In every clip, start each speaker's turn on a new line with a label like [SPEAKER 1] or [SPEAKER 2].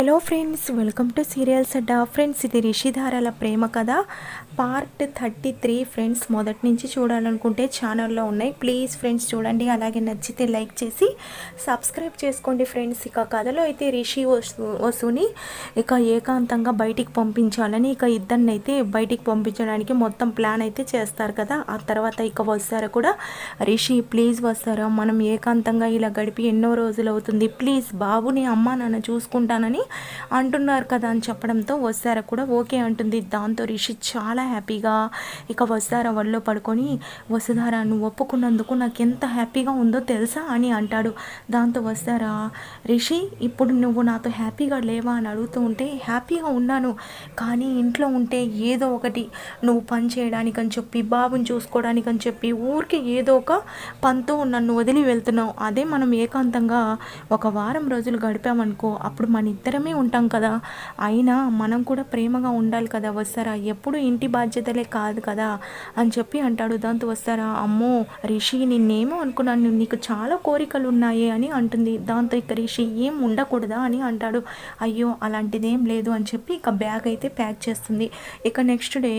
[SPEAKER 1] Hello friends welcome to serials Adda friends ఇది రిషిధారాల ప్రేమ కథ. పార్ట్ థర్టీ త్రీ ఫ్రెండ్స్ మొదటి నుంచి చూడాలనుకుంటే ఛానల్లో ఉన్నాయి. ప్లీజ్ ఫ్రెండ్స్ చూడండి. అలాగే నచ్చితే లైక్ చేసి సబ్స్క్రైబ్ చేసుకోండి ఫ్రెండ్స్ ఇక కథలో అయితే రిషి వసు వసుని ఇక ఏకాంతంగా బయటికి పంపించాలని ఇక ఇద్దరిని అయితే బయటికి పంపించడానికి మొత్తం ప్లాన్ అయితే చేస్తారు కదా. ఆ తర్వాత ఇక వస్తారా కూడా. రిషి ప్లీజ్ వస్తారా? మనం ఏకాంతంగా ఇలా గడిపి ఎన్నో రోజులు అవుతుంది. ప్లీజ్ బాబుని అమ్మ నాన్న చూసుకుంటానని అంటున్నారు కదా అని చెప్పడంతో వస్తారా కూడా ఓకే అంటుంది. దాంతో రిషి చాలా హ్యాపీగా ఇక వస్తారా వల్లో పడుకొని వసుధార నువ్వు ఒప్పుకున్నందుకు నాకు ఎంత హ్యాపీగా ఉందో తెలుసా? అని అంటాడు. దాంతో వస్తారా రిషి ఇప్పుడు నువ్వు నాతో హ్యాపీగా లేవా? అని అడుగుతూ ఉంటే హ్యాపీగా ఉన్నాను కానీ ఇంట్లో ఉంటే ఏదో ఒకటి. నువ్వు పని చేయడానికి అని చెప్పి బాబుని చూసుకోవడానికి అని చెప్పి ఊరికి ఏదో ఒక పనితో నన్ను వదిలి వెళ్తున్నావు. అదే మనం ఏకాంతంగా ఒక వారం రోజులు గడిపామనుకో అప్పుడు మన ఇద్దరమే ఉంటాం కదా. అయినా మనం కూడా ప్రేమగా ఉండాలి కదా వస్తారా ఎప్పుడు ఇంటి బాధ్యతలే కాదు కదా అని చెప్పి అంటాడు దాంతో వస్తారా అమ్మో రిషి నిన్నేమో అనుకున్నాను. నీకు చాలా కోరికలు ఉన్నాయి అని అంటుంది దాంతో ఇక రిషి ఏం ఉండకూడదా? అని అంటాడు. అయ్యో అలాంటిదేం లేదు అని చెప్పి ఇక బ్యాగ్ అయితే ప్యాక్ చేస్తుంది. ఇక నెక్స్ట్ డే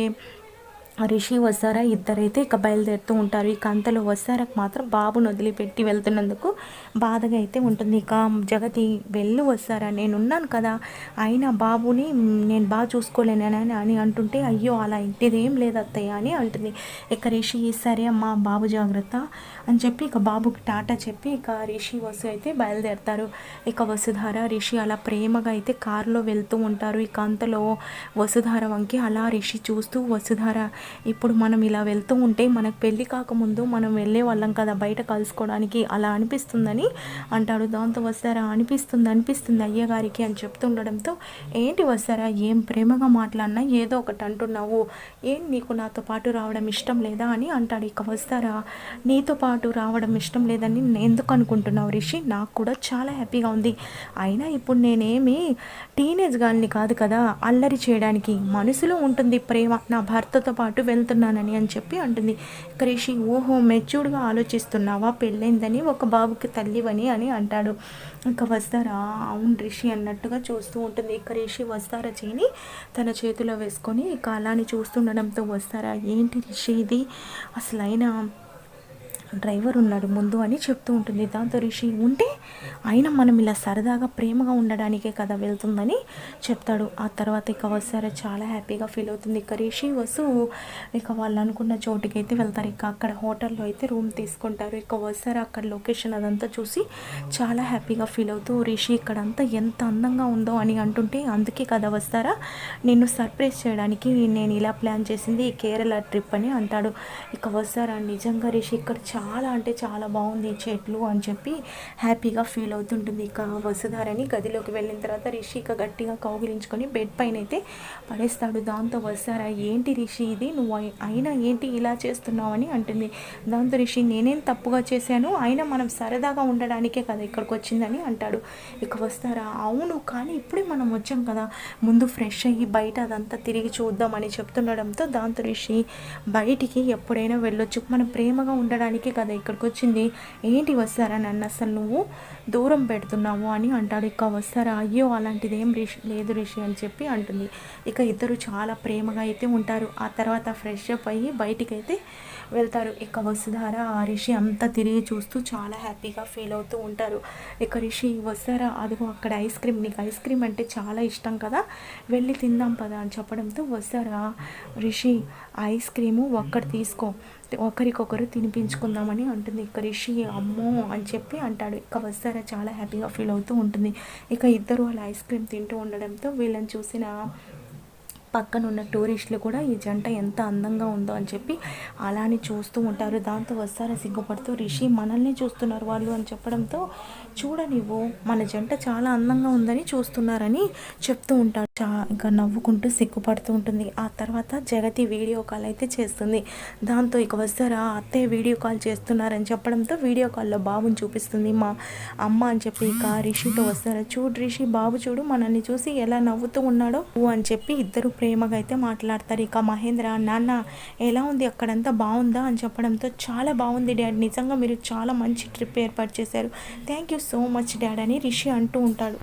[SPEAKER 1] రిషి వస్తారా? ఇద్దరైతే ఇక బయలుదేరుతూ ఉంటారు. ఇక అంతలో వస్తారకు మాత్రం బాబును వదిలిపెట్టి వెళ్తున్నందుకు బాధగా అయితే ఉంటుంది. ఇక జగతి వెళ్ళు వస్తారా? నేనున్నాను కదా. అయినా బాబుని నేను బాగా చూసుకోలేనని అని అంటుంటే అయ్యో అలా ఇంటిదేం లేదు అత్తయ్య అని అంటుంది. ఇక రిషి సరే అమ్మా బాబు జాగ్రత్త అని చెప్పి ఇక బాబుకి టాటా చెప్పి ఇక రిషి వసు అయితే బయలుదేరుతారు. ఇక వసుధార రిషి అలా ప్రేమగా అయితే కారులో వెళ్తూ ఉంటారు. ఇక అంతలో వసుధార వంకి అలా రిషి చూస్తూ వసుధార ఇప్పుడు మనం ఇలా వెళ్తూ ఉంటే మనకు పెళ్ళి కాకముందు మనం వెళ్ళే వాళ్ళం కదా బయట కలుసుకోవడానికి అలా అనిపిస్తుందని అంటాడు. దాంతో వస్తారా? అనిపిస్తుంది అనిపిస్తుంది అయ్యగారికి అని చెప్తుండడంతో ఏంటి వస్తారా? ఏం ప్రేమగా మాట్లాడినా ఏదో ఒకటి అంటున్నావు. ఏం నీకు నాతో పాటు రావడం ఇష్టం లేదా? అని అంటాడు. ఇక వస్తారా? నీతో పాటు రావడం ఇష్టం లేదని ఎందుకు అనుకుంటున్నావు రిషి? నాకు కూడా చాలా హ్యాపీగా ఉంది. అయినా ఇప్పుడు నేనేమి టీనేజ్ గాల్ని కాదు కదా అల్లరి చేయడానికి. మనసులో ఉంటుంది ప్రేమ. నా భర్తతో పాటు పాటు వెళ్తున్నానని అని చెప్పి అంటుంది. క్రిషి ఓహో మెచ్యూర్డ్గా ఆలోచిస్తున్నావా? పెళ్ళైందని ఒక బాబుకి తల్లివని అని అంటాడు. ఇంకా వస్తారా? అవును రిషి అన్నట్టుగా చూస్తూ ఉంటుంది. ఇక రిషి వస్తారా చేయని తన చేతిలో వేసుకొని ఇక అలాని చూస్తుండడంతో వస్తారా? ఏంటి రిషి ఇది? అసలు అయినా డ్రైవర్ ఉన్నాడు ముందు అని చెప్తూ ఉంటుంది. దాంతో రిషి ఉంటే అయినా మనం ఇలా సరదాగా ప్రేమగా ఉండడానికే కదా వెళ్తుందని చెప్తాడు. ఆ తర్వాత ఇక వస్తారా? చాలా హ్యాపీగా ఫీల్ అవుతుంది. ఇక రిషి వసు ఇక వాళ్ళు అనుకున్న చోటుకి అయితే వెళ్తారు. ఇక అక్కడ హోటల్లో అయితే రూమ్ తీసుకుంటారు. ఇక వస్తారా? అక్కడ లొకేషన్ అదంతా చూసి చాలా హ్యాపీగా ఫీల్ అవుతూ రిషి ఇక్కడంతా ఎంత అందంగా ఉందో అని అంటుంటే అందుకే కదా వస్తారా? నిన్ను సర్ప్రైజ్ చేయడానికి నేను ఇలా ప్లాన్ చేసింది కేరళ ట్రిప్ అని అంటాడు. ఇక వస్తారా? నిజంగా రిషి ఇక్కడ చాలా చాలా అంటే చాలా బాగుంది ఈ చెట్లు అని చెప్పి హ్యాపీగా ఫీల్ అవుతుంటుంది ఇక వసుధారని గదిలోకి వెళ్ళిన తర్వాత రిషి ఇక గట్టిగా కౌగిలించుకొని బెడ్ పైన అయితే పడేస్తాడు. దాంతో వస్తారా ఏంటి రిషి ఇది? నువ్వు అయినా ఏంటి ఇలా చేస్తున్నావు? అని అంటుంది. దాంతో రిషి నేనేం తప్పుగా చేశాను? అయినా మనం సరదాగా ఉండడానికే కదా ఇక్కడికి వచ్చిందని అంటాడు. ఇక వస్తారా అవును కానీ ఇప్పుడే మనం వచ్చాం కదా. ముందు ఫ్రెష్ అయ్యి బయట అదంతా తిరిగి చూద్దామని చెప్తుండడంతో దాంతో రిషి బయటికి ఎప్పుడైనా వెళ్ళొచ్చు. మనం ప్రేమగా ఉండడానికి కదా ఇక్కడికి వచ్చింది ఏంటి వస్తారా నన్ను అసలు నువ్వు దూరం పెడుతున్నావు అని అంటాడు. ఇక వస్తారా? అయ్యో అలాంటిది ఏం రిషి లేదు రిషి అని చెప్పి అంటుంది. ఇక ఇద్దరు చాలా ప్రేమగా అయితే ఉంటారు. ఆ తర్వాత ఫ్రెష్ అప్ అయ్యి బయటికి అయితే వెళ్తారు. ఇక వసుధార ఆ రిషి అంతా తిరిగి చూస్తూ చాలా హ్యాపీగా ఫీల్ అవుతూ ఉంటారు. ఇక రిషి వస్తారా అదిగో అక్కడ ఐస్ క్రీమ్ నీకు ఐస్ క్రీమ్ అంటే చాలా ఇష్టం కదా వెళ్ళి తిందాం పదా అని చెప్పడంతో వస్తారా రిషి ఐస్ క్రీము ఒక్కటి తీసుకో ఒకరికొకరు తినిపించుకుందామని అంటుంది. ఇక రిషి అమ్మో అని చెప్పి అంటాడు. ఇక వస్తారా చాలా హ్యాపీగా ఫీల్ అవుతూ ఉంటుంది. ఇక ఇద్దరు వాళ్ళు ఐస్ క్రీమ్ తింటూ ఉండడంతో వీళ్ళని చూసిన పక్కన ఉన్న టూరిస్టులు కూడా ఈ జంట ఎంత అందంగా ఉందో అని చెప్పి అలానే చూస్తూ ఉంటారు. దాంతో వస్తారా సిగ్గుపడుతూ రిషి మనల్ని చూస్తున్నారు వాళ్ళు అని చెప్పడంతో చూడనివ్వు మన జంట చాలా అందంగా ఉందని చూస్తున్నారని చెప్తూ ఉంటాడు చా ఇంకా నవ్వుకుంటూ సిగ్గుపడుతూ ఉంటుంది. ఆ తర్వాత జగతి వీడియో కాల్ అయితే చేస్తుంది. దాంతో ఇక వస్తారా అత్తయ్య వీడియో కాల్ చేస్తున్నారని చెప్పడంతో వీడియో కాల్లో బాబుని చూపిస్తుంది. మా అమ్మ అని చెప్పి ఇక రిషితో వస్తారా చూడు రిషి బాబు చూడు మనల్ని చూసి ఎలా నవ్వుతూ ఉన్నాడో అని చెప్పి ఇద్దరు ప్రేమగా అయితే మాట్లాడతారు. ఇక మహేంద్ర నాన్న ఎలా ఉంది? అక్కడంతా బాగుందా? అని చెప్పడంతో చాలా బాగుంది డాడీ. నిజంగా మీరు చాలా మంచి ట్రిప్ ఏర్పాటు చేశారు. Thank you so much dad అని రిషి అంటూ ఉంటాడు.